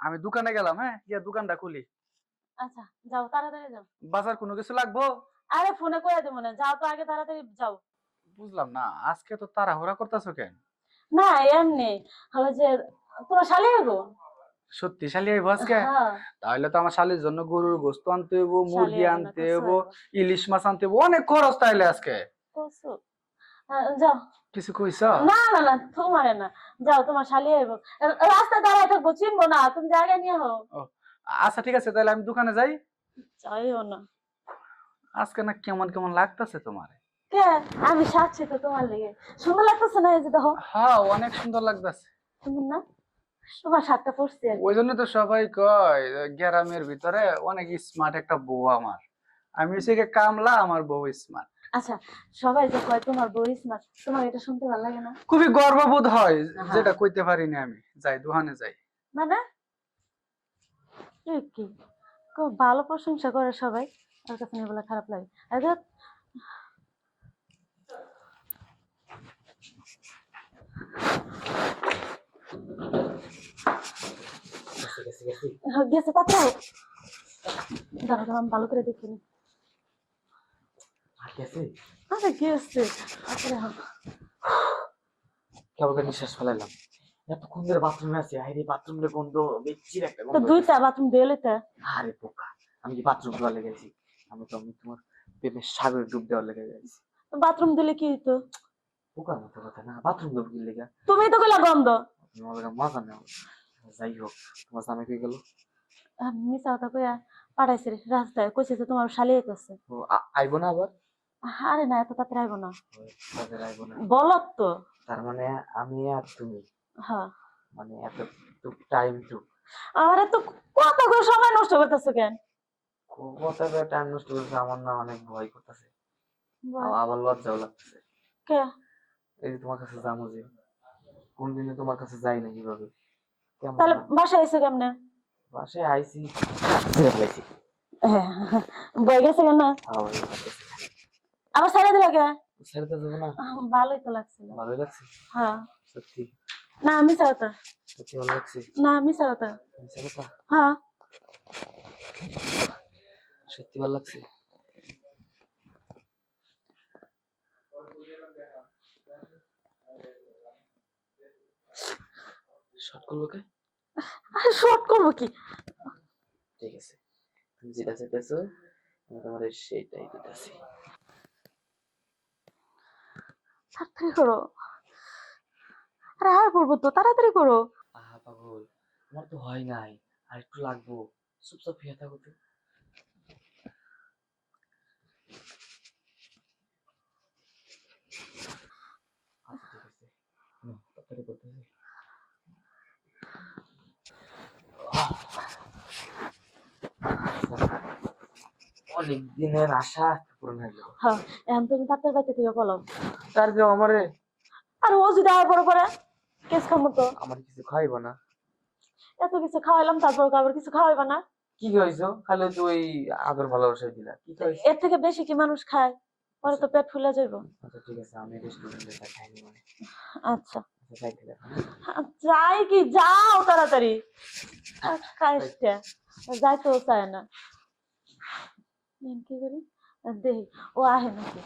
আমি দোকানে গেলাম হ্যাঁ? গিয়ে দোকানটা খুলি। আচ্ছা যাও তাড়াতাড়ি যাও। বাজার কোনো কিছু লাগবো? আরে ফোনে করে দেবো না যাও তো আগে তাড়াতাড়ি যাও। বুঝলাম না আজকে তো তাড়াহুড়া করতেছো কেন? না এমনি হলো যে তোমার শালি গো সত্যি শালি আইবো আজকে? হ্যাঁ। তাহলে তো আমার শালির জন্য গরুর গোস্ত আনতে হইব মুরগি আনতে হইব ইলিশ মাছ আনতে হইব অনেক খরচ তাইলে আজকে। যাও। কিছু কইছ? না না না তোমার না। যাও তোমার শালি আইবো রাস্তায় দাঁড়ায় থাকব চিনবো না তুমি জায়গা নিয়ে হো আচ্ছা ঠিক আছে তাহলে আমি দোকানে যাই। যাইও না। আজকে না কেমন কেমন লাগতেছে তোমার? কে? আমি সাচ্ছি তো তোমার লেগে। সুন্দর লাগতেছে না এই যে দেখো? হ্যাঁ অনেক সুন্দর লাগতেছে। সুন্দর না? তোমার সাতটা পড়ছে ওই জন্য তো সবাই কয় গ্রামের ভিতরে অনেক স্মার্ট একটা বউ আমার। আমি হচ্ছে কামলা আমার বউ স্মার্ট আচ্ছা সবাই যে কয় তোমার না তোমার এটা শুনতে ভালো লাগে না? খুবই গর্ববোধ হয় হ্যাঁ। যেটা কইতে পারিনি আমি। যাই দোকানে যাই। মানে? কি? খুব ভালো প্রশংসা করে সবাই। আর কাছে নিয়ে বলে খারাপ লাগে। আর দেখ, গেছে তাতে দাঁড়া দাঁড়া আমি ভালো করে দেখিনি গেছে? তারপরে হবে। কেবল নিঃশ্বাস ফেলাইলাম। এতক্ষণ ধরে বাথরুমে আছি। আরে বাথরুমের গন্ধ বিচ্ছির একটা গন্ধ দুইটা বাথরুম দিয়ে তো? আরে পোকা আমি কি বাথরুম দেওয়ার লেগে গেছি আমি তো আমি তোমার প্রেমের সাগরে ডুব দেওয়ার লেগে গেছি বাথরুম দিলে কি হইতো? পোকার মতো কথা না বাথরুম দেবো কি লেগে? তুমি তো গেলা গন্ধ। মজা নেও যাই হোক তোমার স্বামী কই গেল? মিছা কথা কইয়া পাঠাইছে রে রাস্তায়। কইছে তোমার শালিয়ে করছে ও আইবো না আবার? আরে না এত তাড়াতাড়ি আইবো না। বলত তো। তার মানে আমি আর তুমি? হ্যাঁ। মানে এত টুক? টাইম টু আরে তো কত করে সময় নষ্ট করতেছো কেন? কথা টাইম নষ্ট করছে আমার না অনেক ভয় করতেছে। বল। আবার লজ্জাও লাগতেছে। কে? এই তোমার কাছে যাব যে কোনদিনও তোমার কাছে যাই না কীভাবে? তাহলে? বাসায় এসে কেমনে? বাসায় ফেলাইছি বয়ে গেছে কেন? আবার ছেড়ে দিলে কে? ছেড়ে তো না। ভালোই তো লাগছিল। ভালোই লাগছে? হ্যাঁ। সত্যি? না মিছা কথা সত্যি ভালো লাগছে? না মিশা কথা হ্যাঁ। সত্যি ভালো লাগছে? শর্ট করব কে? শর্ট করব কি? ঠিক আছে। তুমি যেটা চাইতেছো আমি তোমার সেইটাই দিতেছি। তাড়াতাড়ি করো। আরে হ্যাঁ করব তো তাড়াতাড়ি করো। আহা পাগল আমার তো হয় নাই আর একটু লাগবো। চুপচাপ হয়ে থাকো তো। আচ্ছা তাড়াতাড়ি করতেছি অনেক দিনের আশা পূরণ গেল। হ্যাঁ এখন তুমি তাড়াতাড়ি থেকে বলো তার কেউ আমারে। আর ও যদি আয় পরে পরে কেস খামো তো। আমার কিছু খাইব না। এত কিছু খাওয়াইলাম তারপর আবার কিছু খাওয়াইবা না। কি খাইছো? খালি তো ওই আদর ভালোবাসাই দিলা। কি খাইছো? এর থেকে বেশি কি মানুষ খায়? পরে তো পেট ফুলে যাইব। আচ্ছা ঠিক আছে আমি রেস্টুরেন্টে খাইনি মানে। আচ্ছা। আচ্ছা যাই কি যাও তাড়াতাড়ি। কাজটা যাইতেও চায় না। কি করি? দেখি ও আহে নাকি।